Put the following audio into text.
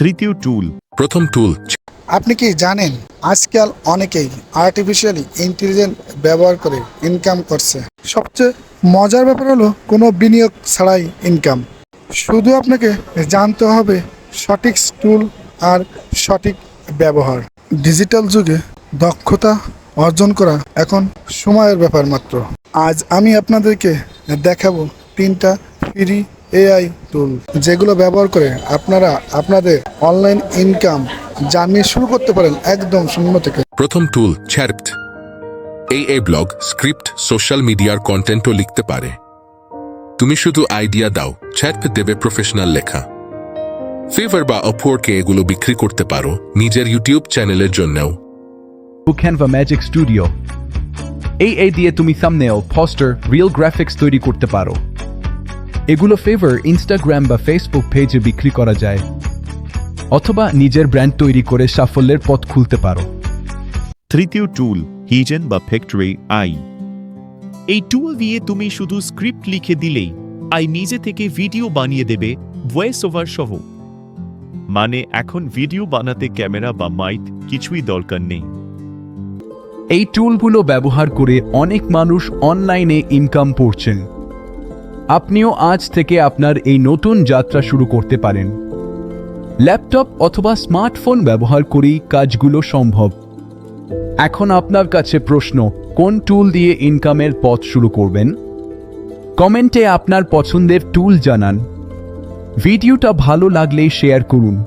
তৃতীয় টুল প্রথম টুল আপনি কি জানেন, আজকাল অনেকেই আর্টিফিশিয়ালি ইন্টেলিজেন্ট ব্যবহার করে ইনকাম করছে। সবচেয়ে মজার ব্যাপার হলো, কোনো বিনিয়োগ ছাড়াই ইনকাম শুধু আপনাকে জানতে হবে সঠিক টুল আর সঠিক ব্যবহার। ডিজিটাল যুগে দক্ষতা অর্জন করা এখন সময়ের ব্যাপার মাত্র। আজ আমি আপনাদেরকে দেখাবো তিনটা ফ্রি এআই টুল যেগুলো ব্যবহার করে আপনারা আপনাদের অনলাইন ইনকাম জার্নি শুরু করতে পারেন একদম শূন্য থেকে। প্রথম টুল চ্যারপ্ট এই এই ব্লগ স্ক্রিপ্ট সোশ্যাল মিডিয়ার কন্টেন্টও লিখতে পারে। তুমি শুধু আইডিয়া দাও চ্যারপ দেবে প্রফেশনাল লেখা। ফেভার বা অপোরকে এগুলো বিক্রি করতে পারো নিজের ইউটিউব চ্যানেলের জন্যও। Canva Magic Studio এই এই দিয়ে তুমি সামনেও ফস্টার রিয়েল গ্রাফিক্স তৈরি করতে পারো। এগুলো ফেভার ইনস্টাগ্রাম বা ফেসবুক পেজে বিক্রি করা যায়। অথবা নিজের ব্র্যান্ড তৈরি করে সাফল্যের পথ খুলতে পারো। তৃতীয় টুল হিজেন বা ফ্যাক্টরি আই এই টুল দিয়ে তুমি শুধু স্ক্রিপ্ট লিখে দিলেই আই নিজে থেকে ভিডিও বানিয়ে দেবে ভয়েস ওভার সহ। মানে এখন ভিডিও বানাতে ক্যামেরা বা মাইক কিছুই দরকার নেই। এই টুলগুলো ব্যবহার করে অনেক মানুষ অনলাইনে ইনকাম করছেন। আপনিও আজ থেকে আপনার এই নতুন যাত্রা শুরু করতে পারেন। ল্যাপটপ অথবা স্মার্টফোন ব্যবহার করেই কাজগুলো সম্ভব। এখন আপনার কাছে প্রশ্ন, কোন টুল দিয়ে ইনকামের পথ শুরু করবেন? কমেন্টে আপনার পছন্দের টুল জানান। ভিডিওটা ভালো লাগলে শেয়ার করুন।